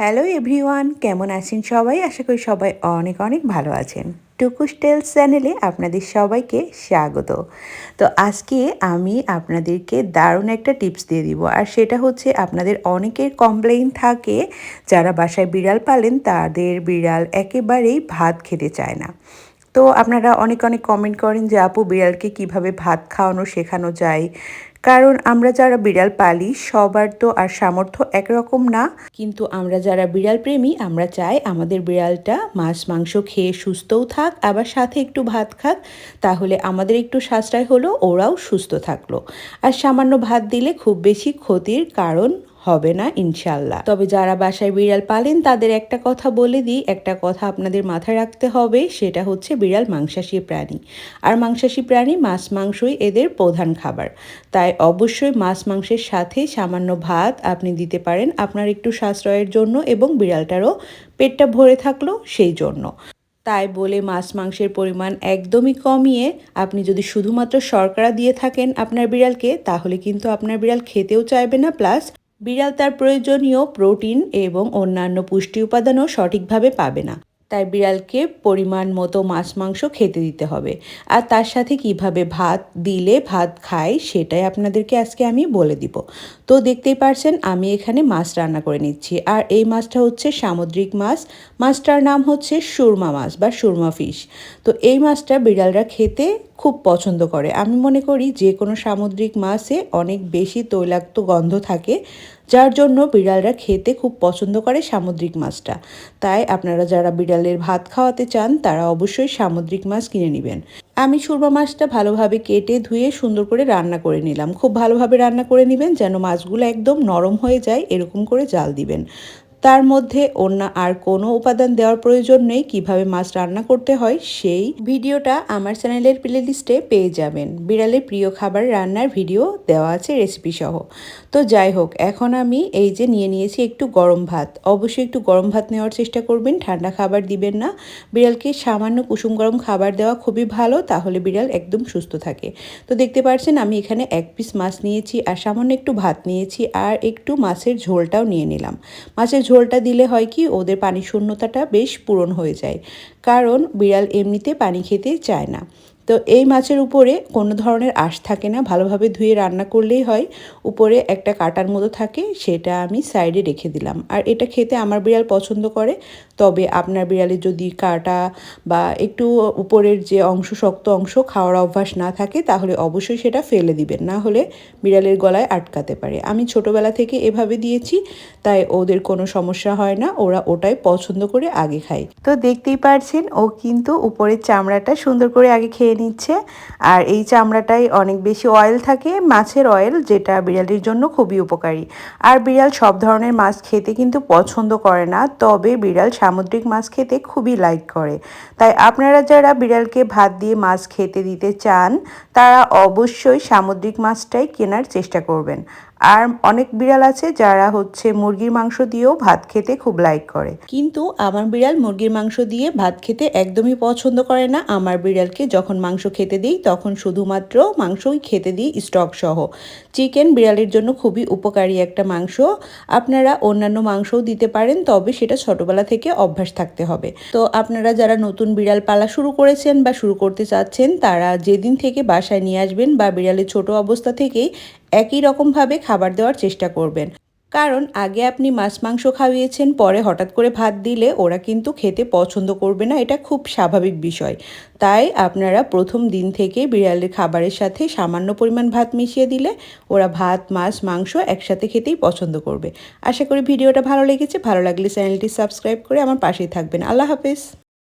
Hello everyone কেমন আছেন সবাই? আশা করি সবাই অনেক অনেক ভালো আছেন। টুকুস টেলস চ্যানেলে আপনাদের সবাইকে স্বাগত। তো আজকে আমি আপনাদেরকে দারুণ একটা টিপস দিয়ে দিব, আর সেটা হচ্ছে আপনাদের অনেকের কমপ্লেইন থাকে, যারা বাসায় বিড়াল পালেন, তাদের বিড়াল একেবারেই ভাত খেতে চায় না। তো আপনারা অনেক অনেক কমেন্ট করেন যে, আপু, বিড়ালকে কীভাবে ভাত খাওয়ানো, শেখানো যায়? কারণ আমরা যারা বিড়াল পালি, সবার তো আর সামর্থ্য একরকম না। কিন্তু আমরা যারা বিড়াল প্রেমী, আমরা চাই আমাদের বিড়ালটা মাছ, মাংস খেয়ে সুস্থও থাক, আবার সাথে একটু ভাত খাক। তাহলে আমাদের একটু সাশ্রয় হলো, ওরাও সুস্থ থাকল। আর সামান্য ভাত দিলে খুব বেশি ক্ষতির কারণ হবে না ইনশাল্লাহ তবে যারা বাসায় বিড়াল পালেন, তাদের একটা কথা বলে দিই, একটা কথা আপনাদের মাথায় রাখতে হবে, সেটা হচ্ছে বিড়াল মাংসাশী প্রাণী। আর মাংসাশী প্রাণী মাছ মাংসই এদের প্রধান খাবার। তাই অবশ্যই মাছ মাংসের সাথে সামান্য ভাত আপনি দিতে পারেন আপনার একটু সাশ্রয়ের জন্য এবং বিড়ালটারও পেটটা ভরে থাকল সেই জন্য। তাই বলে মাছ মাংসের পরিমাণ একদমই কমিয়ে আপনি যদি শুধুমাত্র শর্করা দিয়ে থাকেন আপনার বিড়ালকে, তাহলে কিন্তু আপনার বিড়াল খেতেও চাইবে না, প্লাস বিড়াল তার প্রয়োজনীয় প্রোটিন এবং অন্যান্য পুষ্টি উপাদানও সঠিকভাবে পাবে না। তাই বিড়ালকে পরিমাণ মতো মাছ, মাংস খেতে দিতে হবে। আর তার সাথে কীভাবে ভাত দিলে ভাত খায় সেটাই আপনাদেরকে আজকে আমি বলে দিব। তো দেখতেই পারছেন, আমি এখানে মাছ রান্না করে নিচ্ছি। আর এই মাছটা হচ্ছে সামুদ্রিক মাছ। মাছটার নাম হচ্ছে সুরমা মাছ বা সুরমা ফিশ। তো এই মাছটা বিড়ালরা খেতে খুব পছন্দ করে। আমি মনে করি যে কোনো সামুদ্রিক মাছে অনেক বেশি তৈলাক্ত গন্ধ থাকে, যার জন্য বিড়ালরা খেতে খুব পছন্দ করে সামুদ্রিক মাছটা। তাই আপনারা যারা বিড়ালের ভাত খাওয়াতে চান, তারা অবশ্যই সামুদ্রিক মাছ কিনে নেবেন। আমি সুরমা মাছটা ভালোভাবে কেটে ধুয়ে সুন্দর করে রান্না করে নিলাম। খুব ভালোভাবে রান্না করে নেবেন, যেন মাছগুলো একদম নরম হয়ে যায়, এরকম করে জাল দিবেন। তার মধ্যে অন্য আর কোনো উপাদান দেওয়ার প্রয়োজন নেই, কীভাবে মাছ রান্না করতে হয় সেই ভিডিওটা আমার চ্যানেলের প্লে লিস্টে পেয়ে যাবেন। বিড়ালের প্রিয় খাবার রান্নার ভিডিও দেওয়া আছে রেসিপি সহ তো যাই হোক, এখন আমি এই যে নিয়ে নিয়েছি একটু গরম ভাত। অবশ্যই একটু গরম ভাত নেওয়ার চেষ্টা করবেন, ঠান্ডা খাবার দিবেন না। বিড়ালকে সামান্য কুসুম গরম খাবার দেওয়া খুবই ভালো, তাহলে বিড়াল একদম সুস্থ থাকে। তো দেখতে পাচ্ছেন, আমি এখানে এক পিস মাছ নিয়েছি আর সামান্য একটু ভাত নিয়েছি আর একটু মাছের ঝোলটাও নিয়ে নিলাম। মাছের ঝোলটা দিলে হয় কি, ওদের পানি শূন্যতাটা বেশ পূরণ হয়ে যায়। কারণ বিড়াল এমনিতে পানি খেতে চায় না। তো এই মাছের উপরে কোনো ধরনের আঁশ থাকে না, ভালোভাবে ধুয়ে রান্না করলেই হয়। উপরে একটা কাটার মতো থাকে, সেটা আমি সাইডে রেখে দিলাম। আর এটা খেতে আমার বিড়াল পছন্দ করে, তবে আপনার বিড়ালের যদি কাটা বা একটু উপরের যে অংশ, শক্ত অংশ খাওয়ার অভ্যাস না থাকে, তাহলে অবশ্যই সেটা ফেলে দিবেন। না হলে বিড়ালের গলায় আটকাতে পারে। আমি ছোটোবেলা থেকে এভাবে দিয়েছি, তাই ওদের কোনো সমস্যা হয় না, ওরা ওটাই পছন্দ করে আগে খায়। তো দেখতেই পারছেন, ও কিন্তু উপরের চামড়াটা সুন্দর করে আগে খেয়ে নিচ্ছে। আর এই চামড়াটাই অনেক বেশি অয়েল থাকে, মাছের অয়েল যেটা বিড়ালের জন্য খুবই উপকারী। আর বিড়াল সব ধরনের মাছ খেতে কিন্তু পছন্দ করে না, তবে বিড়াল সামুদ্রিক মাছ খেতে খুবই লাইক করে। তাই আপনারা যারা বিড়ালকে ভাত দিয়ে মাছ খেতে দিতে চান, তারা অবশ্যই সামুদ্রিক মাছটাই কেনার চেষ্টা করবেন। আর অনেক বিড়াল আছে যারা হচ্ছে মুরগির মাংস দিয়েও ভাত খেতে খুব লাইক করে। কিন্তু আমার বিড়াল মুরগির মাংস দিয়ে ভাত খেতে একদমই পছন্দ করে না। আমার বিড়ালকে যখন মাংস খেতে দিই, তখন শুধুমাত্র মাংসই খেতে দিই স্টক সহ। চিকেন বিড়ালের জন্য খুবই উপকারী একটা মাংস। আপনারা অন্যান্য মাংসও দিতে পারেন, তবে সেটা ছোটবেলা থেকে অভ্যাস থাকতে হবে। তো আপনারা যারা নতুন বিড়াল পালা শুরু করেছেন বা শুরু করতে চাচ্ছেন, তারা যেদিন থেকে বাসায় নিয়ে আসবেন বা বিড়ালের ছোট অবস্থা থেকেই একই রকমভাবে খাবার দেওয়ার চেষ্টা করবেন। কারণ আগে আপনি মাছ, মাংস খাওয়িয়েছেন পরে হঠাৎ করে ভাত দিলে ওরা কিন্তু খেতে পছন্দ করবে না, এটা খুব স্বাভাবিক বিষয়। তাই আপনারা প্রথম দিন থেকে বিড়ালের খাবারের সাথে সামান্য পরিমাণ ভাত মিশিয়ে দিলে ওরা ভাত, মাছ, মাংস একসাথে খেতেই পছন্দ করবে। আশা করি ভিডিওটা ভালো লেগেছে। ভালো লাগলে চ্যানেলটি সাবস্ক্রাইব করে আমার পাশেই থাকবেন। আল্লাহ হাফেজ।